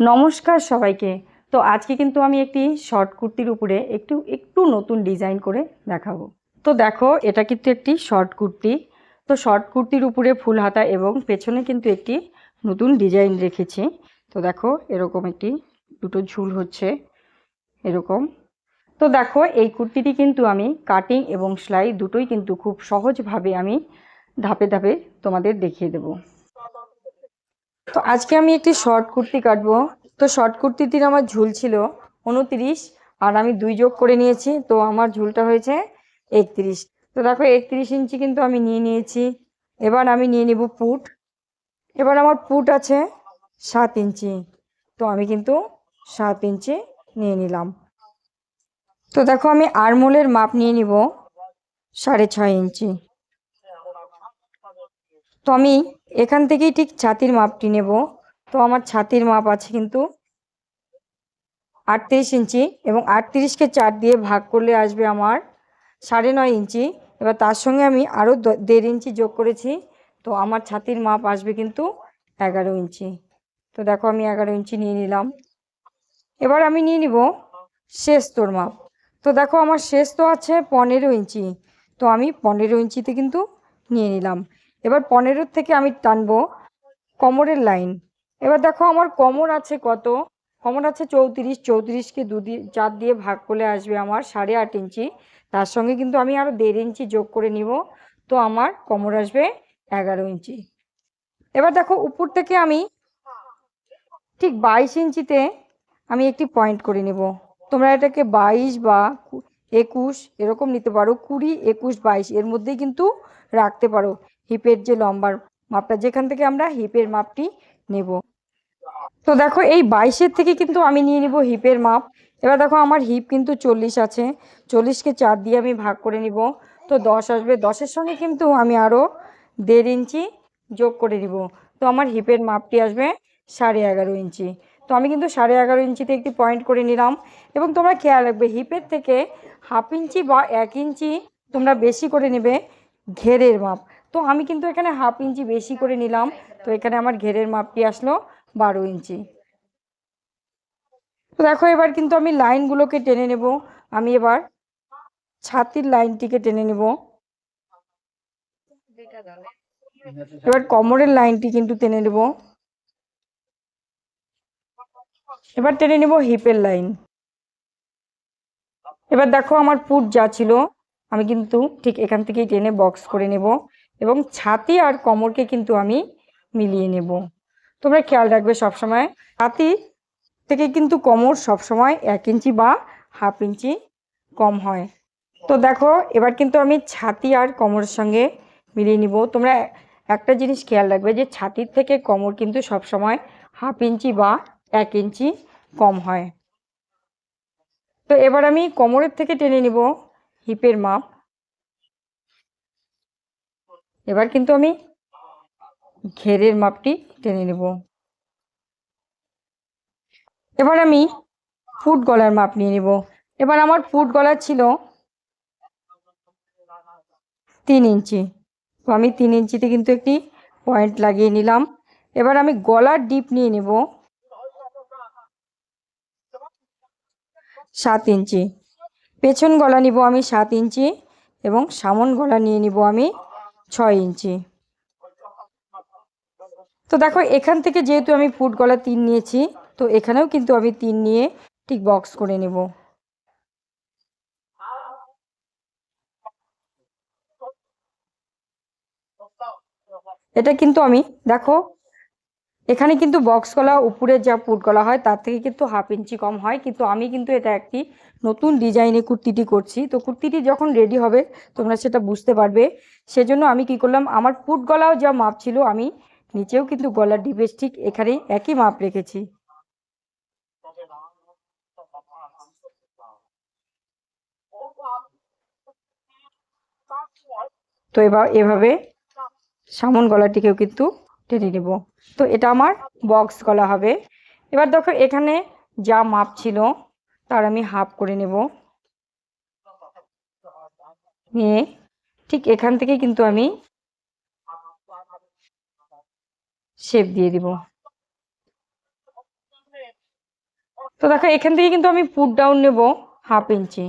নমস্কার সবাইকে। তো আজকে কিন্তু আমি একটি শর্ট কুর্তির উপরে একটু একটু নতুন ডিজাইন করে দেখাবো। তো দেখো, এটা কিন্তু একটি শর্ট কুর্তি। তো শর্ট কুর্তির উপরে ফুল হাতা এবং পেছনে কিন্তু একটি নতুন ডিজাইন রেখেছি। তো দেখো, এরকম একটি, দুটো ঝুল হচ্ছে, এরকম। তো দেখো, এই কুর্তিটি কিন্তু আমি কাটিং এবং সেলাই দুটোই কিন্তু খুব সহজভাবে আমি ধাপে ধাপে তোমাদের দেখিয়ে দেবো। তো আজকে আমি একটি শর্ট কুর্তি কাটবো। তো শর্ট কুর্তিটির আমার ঝুল ছিল উনতিরিশ আর আমি দুই যোগ করে নিয়েছি, তো আমার ঝুলটা হয়েছে একত্রিশ। তো দেখো একত্রিশ ইঞ্চি কিন্তু আমি নিয়ে নিয়েছি। এবার আমি নিয়ে নিব পুট। এবার আমার পুট আছে সাত ইঞ্চি। তো আমি কিন্তু সাত ইঞ্চি নিয়ে নিলাম। তো দেখো আমি আরমোলের মাপ নিয়ে নিব সাড়ে ছয় ইঞ্চি। তো আমি এখান থেকেই ঠিক ছাতির মাপটি নেব। তো আমার ছাতির মাপ আছে কিন্তু আটত্রিশ ইঞ্চি এবং আটত্রিশকে চার দিয়ে ভাগ করলে আসবে আমার সাড়ে নয় ইঞ্চি। এবার তার সঙ্গে আমি আরও দেড় ইঞ্চি যোগ করেছি। তো আমার ছাতির মাপ আসবে কিন্তু এগারো ইঞ্চি। তো দেখো আমি এগারো ইঞ্চি নিয়ে নিলাম। এবার আমি নিয়ে নিব শেষ তোর মাপ। তো দেখো আমার শেষ তো আছে পনেরো ইঞ্চি। তো আমি পনেরো ইঞ্চিতে কিন্তু নিয়ে নিলাম। এবার পনেরোর থেকে আমি টানবো কোমরের লাইন এবার দেখো আমার কোমর আছে কত? কোমর আছে চৌত্রিশ, চৌত্রিশকে দু দিয়ে, চার দিয়ে ভাগ করলে আসবে আমার সাড়ে আট ইঞ্চি। তার সঙ্গে কিন্তু আমি আরও দেড় ইঞ্চি যোগ করে নিব, তো আমার কোমর আসবে এগারো ইঞ্চি। এবার দেখো উপর থেকে আমি ঠিক বাইশ ইঞ্চিতে আমি একটি পয়েন্ট করে নেব। তোমরা এটাকে বাইশ বা একুশ এরকম নিতে পারো, কুড়ি, একুশ, বাইশ, এর মধ্যেই কিন্তু রাখতে পারো। হিপের যে লম্বার মাপটা, যেখান থেকে আমরা হিপের মাপটি নেব। তো দেখো, এই বাইশের থেকে কিন্তু আমি নিয়ে নিব হিপের মাপ। এবার দেখো, আমার হিপ কিন্তু চল্লিশ আছে। চল্লিশকে চার দিয়ে আমি ভাগ করে নিব। তো দশ আসবে। দশের সঙ্গে কিন্তু আমি আরও দেড় ইঞ্চি যোগ করে নিব। তো আমার হিপের মাপটি আসবে সাড়ে এগারো ইঞ্চি। তো আমি কিন্তু সাড়ে এগারো ইঞ্চিতে একটি পয়েন্ট করে নিলাম। এবং তোমরা খেয়াল রাখবে, হিপের থেকে হাফ ইঞ্চি বা এক ইঞ্চি তোমরা বেশি করে নেবে ঘেরের মাপ। তো আমি কিন্তু এখানে হাফ ইঞ্চি বেশি করে নিলাম। তো এখানে আমার ঘেরের মাপটি আসলো বারো ইঞ্চি। তো দেখো, এবার কিন্তু আমি লাইনগুলোকে টেনে নেব। আমি এবার ছাতির লাইনটিকে টেনে নেব। এবার কোমরের লাইনটি কিন্তু টেনে নেব। এবার টেনে নেব হিপের লাইন। এবার দেখো, আমার পুট যা ছিল, আমি কিন্তু ঠিক এখান থেকেই টেনে বক্স করে নেব। এবং ছাতি আর কোমরকে কিন্তু আমি মিলিয়ে নেব। তোমরা খেয়াল রাখবে সবসময়, ছাতি থেকে কিন্তু কোমর সবসময় এক ইঞ্চি বা হাফ ইঞ্চি কম হয়। তো দেখো, এবার কিন্তু আমি ছাতি আর কোমরের সঙ্গে মিলিয়ে নিব। তোমরা একটা জিনিস খেয়াল রাখবে যে ছাতির থেকে কোমর কিন্তু সবসময় হাফ ইঞ্চি বা এক ইঞ্চি কম হয়। তো এবার আমি কোমরের থেকে টেনে নিব হিপের মাপ। এবার কিন্তু আমি ঘেরের মাপটি টেনে নেব। এবার আমি ফুট গলার মাপ নিয়ে নেব। এবার আমার ফুট গলা ছিল তিন ইঞ্চি। তো আমি তিন ইঞ্চিতে কিন্তু একটি পয়েন্ট লাগিয়ে নিলাম। এবার আমি গলার ডিপ নিয়ে নেব সাত ইঞ্চি। পেছন গলা নিব আমি সাত ইঞ্চি এবং সামন গলা নিয়ে নিব আমি ছয় ইঞ্চি। তো দেখো, এখান থেকে যেহেতু আমি ফুট গলা তিন নিয়েছি, তো এখানেও কিন্তু আমি তিন নিয়ে ঠিক বক্স করে নেব। এটা কিন্তু আমি, দেখো এখানে কিন্তু বক্স গলা উপরে যা পুট গলা হয়, তার থেকে কিন্তু হাফ ইঞ্চি কম হয়। কিন্তু আমি কিন্তু এটা একটি নতুন ডিজাইনে কুর্তিটি করছি। তো কুর্তিটি যখন রেডি হবে, তোমরা সেটা বুঝতে পারবে। সেজন্য আমি কি করলাম, আমার পুট গলাও যা মাপ ছিল, আমি নিচেও কিন্তু গলার ডিপের ঠিক এখানে একই মাপ রেখেছি। তো এবার এভাবে সামন গলাটিকেও কিন্তু টেনে নেব। তো এটা আমার বক্স গলা হবে। এবার দেখো এখানে যা মাপ ছিল, তার আমি হাফ করে নেব। নিয়ে ঠিক এখান থেকে কিন্তু আমি শেপ দিয়ে দিব। তো দেখো এখান থেকে কিন্তু আমি পুট ডাউন নেব হাফ ইঞ্চি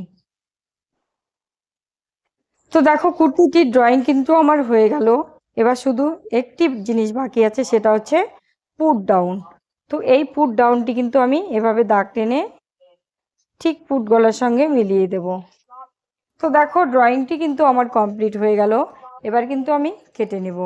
তো দেখো কুর্তিটির ড্রয়িং কিন্তু আমার হয়ে গেল। এবার শুধু একটি জিনিস বাকি আছে, সেটা হচ্ছে পুট ডাউন তো এই পুট ডাউনটি কিন্তু আমি এভাবে দাগ টেনে ঠিক পুট গলার সঙ্গে মিলিয়ে দেব। তো দেখো ড্রয়িংটি কিন্তু আমার কমপ্লিট হয়ে গেল। এবার কিন্তু আমি কেটে নেব।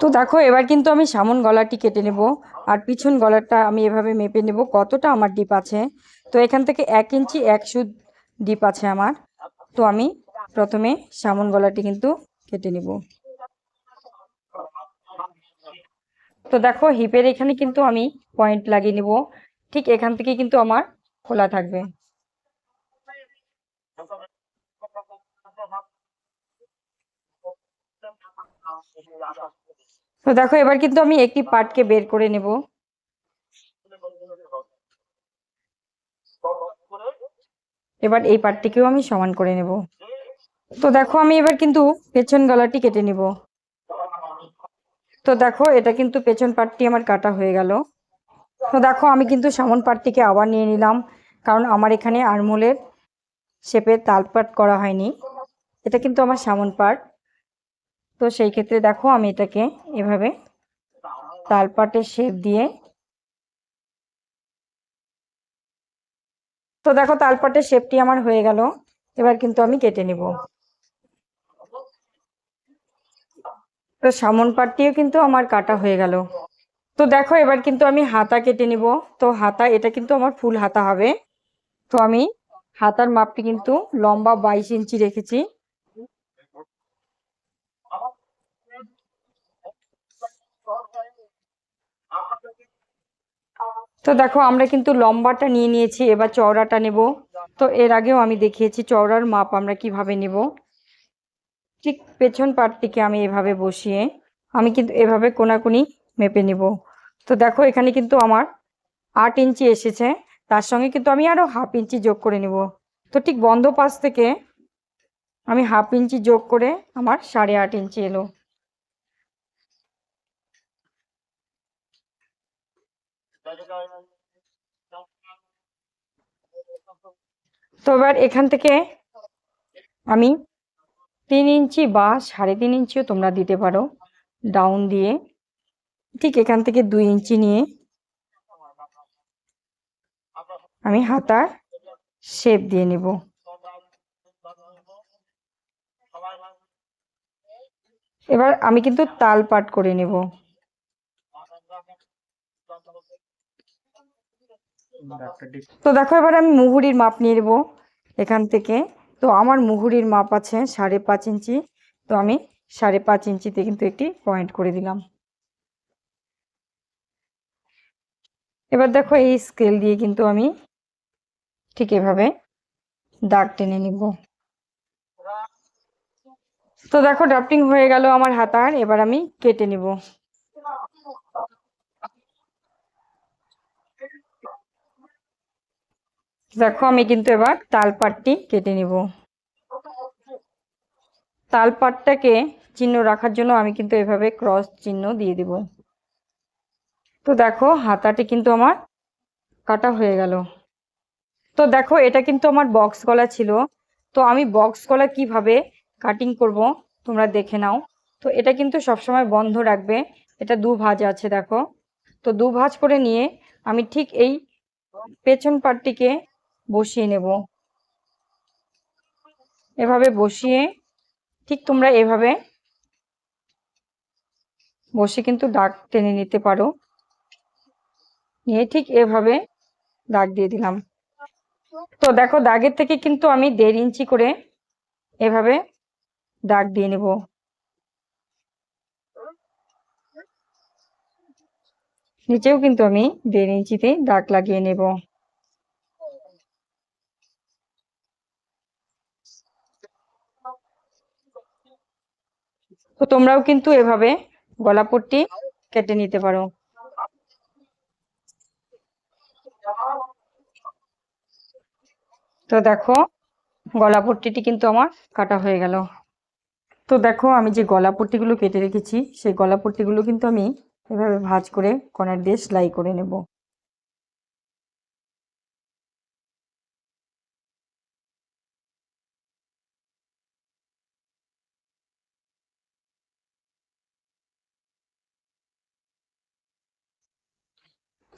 তো দেখো, এবার কিন্তু আমি সামন গলাটি কেটে নেব আর পিছন গলাটা আমি এভাবে মেপে নেব কতটা আমার ডিপ আছে। তো এখান থেকে এক ইঞ্চি এক সুদ ডিপ আছে আমার। তো আমি প্রথমে সামন গলাটি কিন্তু কেটে নেব। তো দেখো হিপের এখানে কিন্তু আমি পয়েন্ট লাগিয়ে নেব। ঠিক এখান থেকে কিন্তু আমার খোলা থাকবে। তো দেখো, এবার কিন্তু আমি একটি পার্টকে বের করে নেব। এবার এই পার্টটিকেও আমি সমান করে নেব। তো দেখো, আমি এবার কিন্তু পেছন গলাটি কেটে নিব। তো দেখো, এটা কিন্তু পেছন পার্টটি আমার কাটা হয়ে গেল। তো দেখো, আমি কিন্তু সামন পার্টটিকে আবার নিয়ে নিলাম, কারণ আমার এখানে আরমোলের শেপে তালপাট করা হয়নি। এটা কিন্তু আমার সামন পার্ট। তো সেই ক্ষেত্রে দেখো আমি এটাকে এভাবে তালপাটের শেপ দিয়ে তো দেখো তালপাটের শেপটি আমার হয়ে গেল। এবার কিন্তু আমি কেটে নিব। তো সামন পাটটিও কিন্তু আমার কাটা হয়ে গেল। তো দেখো এবার কিন্তু আমি হাতা কেটে নিব। তো হাতা, এটা কিন্তু আমার ফুল হাতা হবে। তো আমি হাতার মাপটি কিন্তু লম্বা বাইশ ইঞ্চি রেখেছি। তো দেখো, আমরা কিন্তু লম্বাটা নিয়ে নিয়েছি, এবার চওড়াটা নেব। তো এর আগেও আমি দেখিয়েছি চওড়ার মাপ আমরা কীভাবে নেব। ঠিক পেছন পাটটিকে আমি এভাবে বসিয়ে আমি কিন্তু এভাবে কোনাকুনি মেপে নেব। তো দেখো, এখানে কিন্তু আমার আট ইঞ্চি এসেছে, তার সঙ্গে কিন্তু আমি আরও হাফ ইঞ্চি যোগ করে নেব। তো ঠিক বন্ধ পাশ থেকে আমি হাফ ইঞ্চি যোগ করে আমার সাড়ে আট ইঞ্চি এলো। তো এবার এখান থেকে আমি তিন ইঞ্চি বা সাড়ে তিন ইঞ্চিও তোমরা দিতে পারো ডাউন দিয়ে। ঠিক এখান থেকে দুই ইঞ্চি নিয়ে আমি হাতার শেপ দিয়ে নেব। এবার আমি কিন্তু তাল পাট করে নেব। তো দেখো এবার আমি মুহুরির মাপ নিয়ে নেব এখান থেকে। তো আমার মুহুরির মাপ আছে সাড়ে পাঁচ ইঞ্চি। তো আমি সাড়ে পাঁচ ইঞ্চিতে কিন্তু একটি পয়েন্ট করে দিলাম। এবার দেখো এই স্কেল দিয়ে কিন্তু আমি ঠিক এভাবে দাগ টেনে নিব। তো দেখো ড্রাফটিং হয়ে গেল আমার হাতার। এবার আমি কেটে নিব। দেখো আমি কিন্তু এবার তালপাটটি কেটে নিব। তালপাটটাকে চিহ্ন রাখার জন্য আমি কিন্তু এভাবে ক্রস চিহ্ন দিয়ে দিব। তো দেখো হাতাটি কিন্তু আমার কাটা হয়ে গেল। তো দেখো এটা কিন্তু আমার বক্স গলা ছিল। তো আমি বক্স গলা কীভাবে কাটিং করব তোমরা দেখে নাও। তো এটা কিন্তু সবসময় বন্ধ রাখবে। এটা দু ভাজ আছে দেখো। তো দু ভাজ করে নিয়ে আমি ঠিক এই পেছন পাটটিকে বসিয়ে নেব। এভাবে বসিয়ে, ঠিক তোমরা এভাবে বসে কিন্তু দাগ টেনে নিতে পারো। নিয়ে ঠিক এভাবে দাগ দিয়ে দিলাম। তো দেখো, দাগের থেকে কিন্তু আমি দেড় ইঞ্চি করে এভাবে দাগ দিয়ে নেব। নিচেও কিন্তু আমি দেড় ইঞ্চিতে দাগ লাগিয়ে নেব। তো তোমরাও কিন্তু এভাবে গলা পট্টি কেটে নিতে পারো। তো দেখো গলা পট্টিটি কিন্তু আমার কাটা হয়ে গেল। তো দেখো, আমি যে গলা পট্টিগুলো কেটে রেখেছি, সেই গলা পট্টিগুলো কিন্তু আমি এভাবে ভাঁজ করে কর্নার দিয়ে সেলাই করে নেব।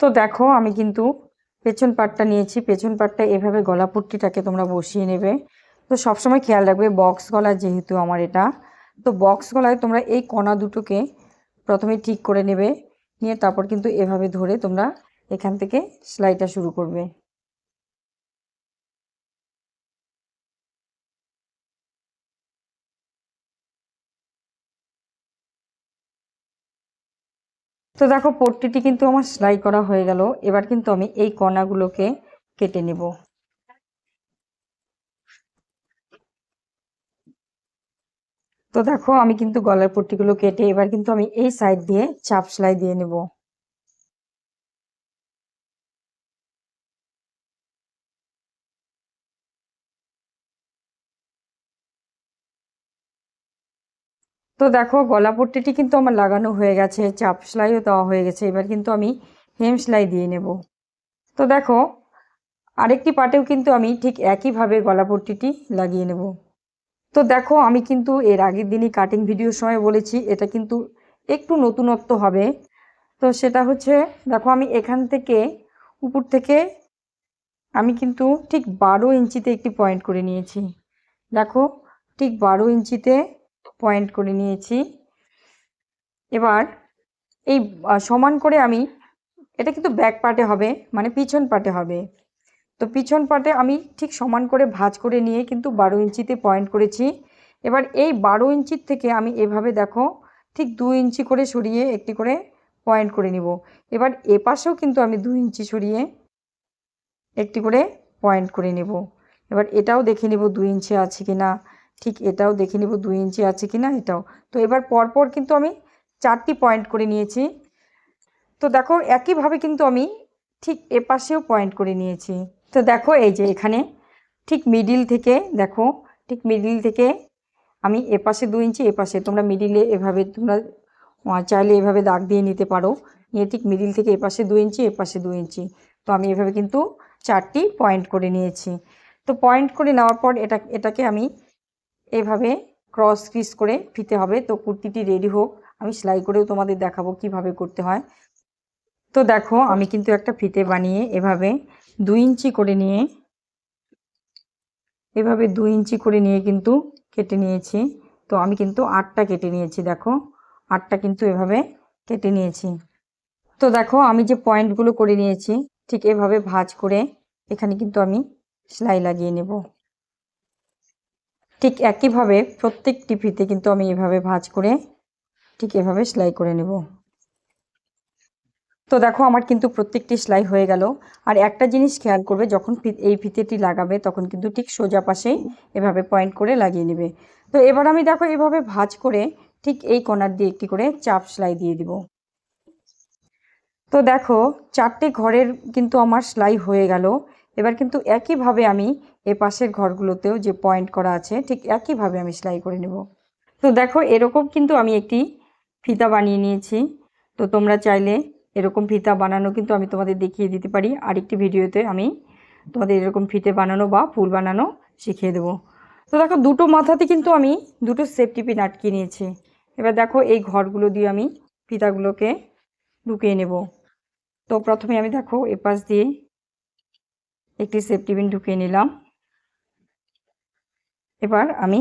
তো দেখো, আমি কিন্তু পেছন পাটটা নিয়েছি। পেছন পাটটা এভাবে গলা পুট্টিটাকে তোমরা বসিয়ে নেবে। তো সবসময় খেয়াল রাখবে বক্স গলা যেহেতু আমার এটা, তো বক্স গলায় তোমরা এই কণা দুটোকে প্রথমে ঠিক করে নেবে। নিয়ে তারপর কিন্তু এভাবে ধরে তোমরা এখান থেকে সেলাইটা শুরু করবে। তো দেখো, পট্টিটি কিন্তু আমার সেলাই করা হয়ে গেল। এবার কিন্তু আমি এই কণাগুলোকে কেটে নেব। তো দেখো, আমি কিন্তু গলার পট্টিগুলো কেটে এবার কিন্তু আমি এই সাইড দিয়ে চাপ সেলাই দিয়ে নেব। তো দেখো, গলা পট্টিটি কিন্তু আমার লাগানো হয়ে গেছে, চাপ সেলাইও দেওয়া হয়ে গেছে, এবার কিন্তু আমি হেম সেলাই দিয়ে নেব। তো দেখো, আরেকটি পাটেও কিন্তু আমি ঠিক একইভাবে গলা পট্টিটি লাগিয়ে নেব। তো দেখো, আমি কিন্তু এর আগের দিনই কাটিং ভিডিওর সময় বলেছি, এটা কিন্তু একটু নতুনত্ব হবে। তো সেটা হচ্ছে, দেখো, আমি এখান থেকে উপর থেকে আমি কিন্তু ঠিক বারো ইঞ্চিতে একটি পয়েন্ট করে নিয়েছি। দেখো, ঠিক বারো ইঞ্চিতে পয়েন্ট করে নিয়েছি। এবার এই সমান করে আমি, এটা কিন্তু ব্যাক পার্টে হবে মানে পিছন পার্টে হবে। তো পিছন পার্টে আমি ঠিক সমান করে ভাঁজ করে নিয়ে কিন্তু বারো ইঞ্চিতে পয়েন্ট করেছি। এবার এই বারো ইঞ্চির থেকে আমি এভাবে দেখো, ঠিক দু ইঞ্চি করে সরিয়ে একটি করে পয়েন্ট করে নিব। এবার এ পাশেও কিন্তু আমি দু ইঞ্চি সরিয়ে একটি করে পয়েন্ট করে নেব। এবার এটাও দেখে নেব দু ইঞ্চি আছে কি না ঠিক এটাও দেখে নেব দু ইঞ্চি আছে কি না এটাও। তো এবার পরপর কিন্তু আমি চারটি পয়েন্ট করে নিয়েছি। তো দেখো, একইভাবে কিন্তু আমি ঠিক এপাশেও পয়েন্ট করে নিয়েছি। তো দেখো, এই যে এখানে ঠিক মিডিল থেকে দেখো, ঠিক মিডিল থেকে আমি এপাশে দু ইঞ্চি এপাশে তোমরা মিডিলে এভাবে তোমরা চাইলে এভাবে দাগ দিয়ে নিতে পারো। নিয়ে ঠিক মিডিল থেকে এপাশে দু ইঞ্চি এপাশে দু ইঞ্চি। তো আমি এভাবে কিন্তু চারটি পয়েন্ট করে নিয়েছি। তো পয়েন্ট করে নেওয়ার পর এটা, এটাকে আমি এভাবে ক্রস ক্রিস করে ফিতে হবে। তো কুর্তিটি রেডি হোক। আমি সেলাই করেও তোমাদের দেখাবো কীভাবে করতে হয়। তো দেখো, আমি কিন্তু একটা ফিতে বানিয়ে এভাবে দুই ইঞ্চি করে নিয়ে, এভাবে দুই ইঞ্চি করে নিয়ে কিন্তু কেটে নিয়েছি। তো আমি কিন্তু আটটা কেটে নিয়েছি, দেখো। আটটা কিন্তু এভাবে কেটে নিয়েছি। তো দেখো, আমি যে পয়েন্টগুলো করে নিয়েছি, ঠিক এভাবে ভাজ করে এখানে কিন্তু আমি সেলাই লাগিয়ে নেব। ঠিক একইভাবে প্রত্যেকটি ফিতে কিন্তু আমি এভাবে ভাজ করে ঠিক এভাবে সেলাই করে নেব। তো দেখো আমার কিন্তু প্রত্যেকটি সেলাই হয়ে গেল। আর একটা জিনিস খেয়াল করবে, যখন এই ফিতেটি লাগাবে তখন কিন্তু ঠিক সোজা পাশেই এভাবে পয়েন্ট করে লাগিয়ে নেবে। তো এবার আমি দেখো এভাবে ভাজ করে ঠিক এই কোনার দিয়ে একটি করে চাপ সেলাই দিয়ে দিব। তো দেখো চারটে ঘরের কিন্তু আমার সেলাই হয়ে গেল। এবার কিন্তু একইভাবে আমি এ পাশের ঘরগুলোতেও যে পয়েন্ট করা আছে, ঠিক একইভাবে আমি সেলাই করে নেব। তো দেখো, এরকম কিন্তু আমি একটি ফিতা বানিয়ে নিয়েছি। তো তোমরা চাইলে এরকম ফিতা বানানো কিন্তু আমি তোমাদের দেখিয়ে দিতে পারি। আরেকটি ভিডিওতে আমি তোমাদের এরকম ফিতে বানানো বা ফুল বানানো শিখিয়ে দেবো। তো দেখো, দুটো মাথাতে কিন্তু আমি দুটো সেফটি পিন আটকে নিয়েছি। এবার দেখো, এই ঘরগুলো দিয়ে আমি ফিতাগুলোকে ঢুকিয়ে নেব। তো প্রথমে আমি দেখো এপাশ দিয়ে একটি সেফটি পিন ঢুকিয়ে নিলাম। এবার আমি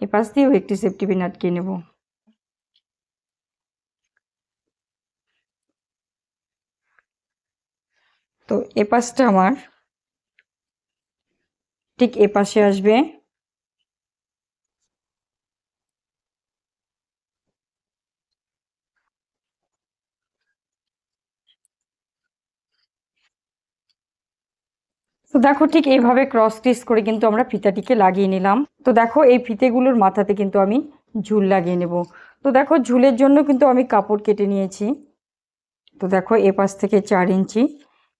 এপাশ দিয়েও একটি সেফটি পিন আটকে নেব। তো এ পাশটা আমার ঠিক এ পাশে আসবে। দেখো ঠিক এইভাবে ক্রস স্টিচ করে কিন্তু আমরা ফিতাটিকে লাগিয়ে নিলাম। তো দেখো এই ফিতেগুলোর মাথাতে কিন্তু আমি ঝুল লাগিয়ে নেব। তো দেখো ঝুলের জন্য কিন্তু আমি কাপড় কেটে নিয়েছি। তো দেখো এ পাশ থেকে চার ইঞ্চি,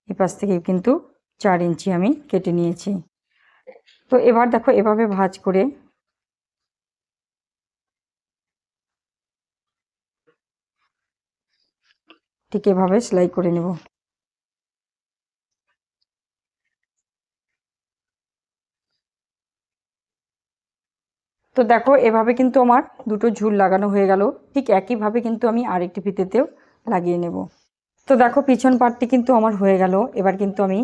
এ পাশ থেকে কিন্তু চার ইঞ্চি আমি কেটে নিয়েছি। তো এবার দেখো এভাবে ভাজ করে ঠিক এভাবে সেলাই করে নেব। তো দেখো, এভাবে কিন্তু আমার দুটো ঝুল লাগানো হয়ে গেল। ঠিক একইভাবে কিন্তু আমি আরেকটি ফিতেতেও লাগিয়ে নেব। তো দেখো, পিছন পাটটি কিন্তু আমার হয়ে গেল। এবার কিন্তু আমি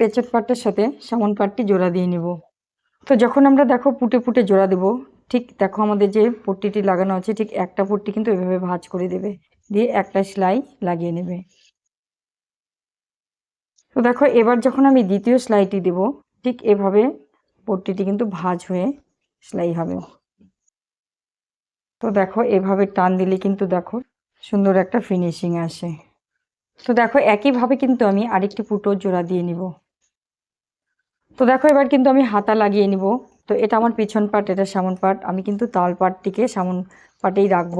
পেছন পাটটার সাথে সামন পাটটি জোড়া দিয়ে নেব। তো যখন আমরা দেখো পুটে পুটে জোড়া দেব, ঠিক দেখো আমাদের যে পট্টিটি লাগানো আছে, ঠিক একটা পট্টি কিন্তু এভাবে ভাঁজ করে দেবে। দিয়ে একটা সেলাই লাগিয়ে নেবে। তো দেখো, এবার যখন আমি দ্বিতীয় সেলাইটি দেব, ঠিক এভাবে পট্টিটি কিন্তু ভাঁজ হয়ে সেলাই হবে। তো দেখো, এভাবে টান দিলে কিন্তু দেখো সুন্দর একটা ফিনিশিং আসে। তো দেখো, একইভাবে কিন্তু আমি আরেকটি পুটো জোড়া দিয়ে নিব। তো দেখো, এবার কিন্তু আমি হাতা লাগিয়ে নিব। তো এটা আমার পিছন পাট এটা সামন পাট আমি কিন্তু তাল পাটটিকে সামন পাটেই রাখব।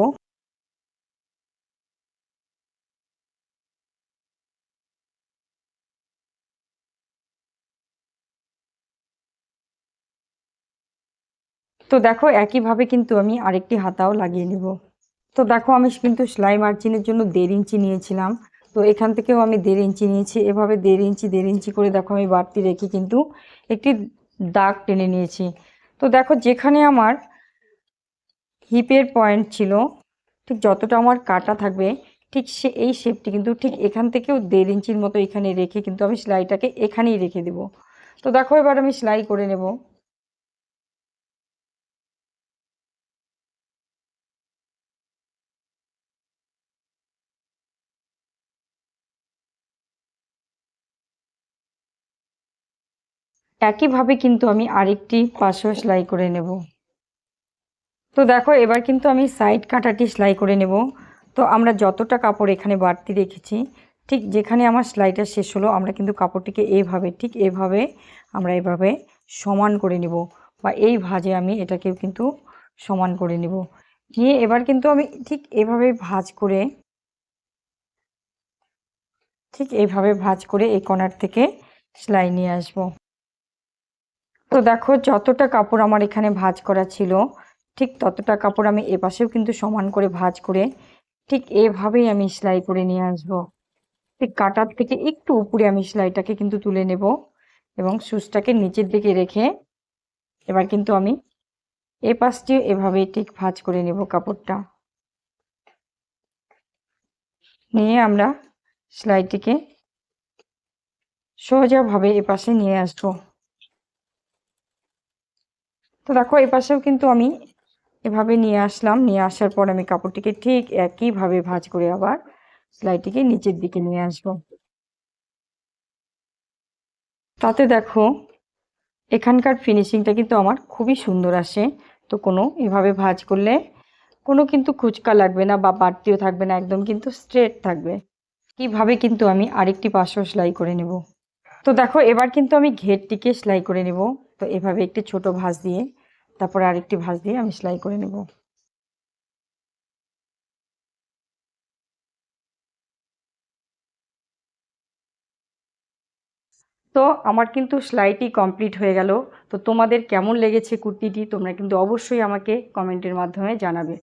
তো দেখো, একইভাবে কিন্তু আমি আরেকটি হাতাও লাগিয়ে নিব। তো দেখো, আমি কিন্তু সেলাই মার্জিনের জন্য দেড় ইঞ্চি নিয়েছিলাম। তো এখান থেকেও আমি দেড় ইঞ্চি নিয়েছি। এভাবে দেড় ইঞ্চি দেড় ইঞ্চি করে দেখো, আমি বাড়তি রেখে কিন্তু একটি দাগ টেনে নিয়েছি। তো দেখো, যেখানে আমার হিপের পয়েন্ট ছিল, ঠিক যতটা আমার কাটা থাকবে, ঠিক সে, এই শেপটি কিন্তু ঠিক এখান থেকেও দেড় ইঞ্চির মতো এখানে রেখে কিন্তু আমি সেলাইটাকে এখানেই রেখে দেব। তো দেখো, এবার আমি সেলাই করে নেব। একইভাবে কিন্তু আমি আরেকটি পাশেও সেলাই করে নেব। তো দেখো, এবার কিন্তু আমি সাইড কাটাটি সেলাই করে নেব। তো আমরা যতটা কাপড় এখানে বাড়তি রেখেছি, ঠিক যেখানে আমার সেলাইটা শেষ হলো, আমরা কিন্তু কাপড়টিকে এভাবে ঠিক এভাবে আমরা এভাবে সমান করে নিব বা এই ভাজে আমি এটাকেও কিন্তু সমান করে নিব। নিয়ে এবার কিন্তু আমি ঠিক এভাবে ভাজ করে, ঠিক এইভাবে ভাজ করে এই কর্নার থেকে সেলাই নিয়ে আসব। তো দেখো যতটা কাপড় আমার এখানে ভাজ করা ছিল, ঠিক ততটা কাপড় আমি এপাশেও কিন্তু সমান করে ভাজ করে ঠিক এভাবেই আমি সেলাই করে নিয়ে আসব। ঠিক কাটার থেকে একটু উপরে আমি সেলাইটাকে কিন্তু তুলে নেব এবং সুচটাকে নিচের দিকে রেখে এবার কিন্তু আমি এ পাশটিও এভাবেই ঠিক ভাজ করে নেব কাপড়টা। নিয়ে আমরা সেলাইটিকে সোজাভাবে এপাশে নিয়ে আসব। তো দেখো, এই পাশেও কিন্তু আমি এভাবে নিয়ে আসলাম। নিয়ে আসার পর আমি কাপড়টিকে ঠিক একইভাবে ভাঁজ করে আবার সেলাইটিকে নিচের দিকে নিয়ে আসব। তাতে দেখো, এখানকার ফিনিশিংটা কিন্তু আমার খুবই সুন্দর আসে। তো কোনো এভাবে ভাঁজ করলে কোনো কিন্তু খুচকা লাগবে না বা বাড়তিও থাকবে না, একদম কিন্তু স্ট্রেট থাকবে। কীভাবে কিন্তু আমি আরেকটি পাশও সেলাই করে নেব। তো দেখো, এবার কিন্তু আমি ঘেরটিকে সেলাই করে নেব। তো এভাবে একটি ছোট ভাঁজ দিয়ে, তারপর আরেকটি ভাঁজ দিয়ে আমি সেলাই করে নেব। তো আমার কিন্তু সেলাইটি কমপ্লিট হয়ে গেল। তো তোমাদের কেমন লেগেছে কুর্তিটি, তোমরা কিন্তু অবশ্যই আমাকে কমেন্টের মাধ্যমে জানাবে।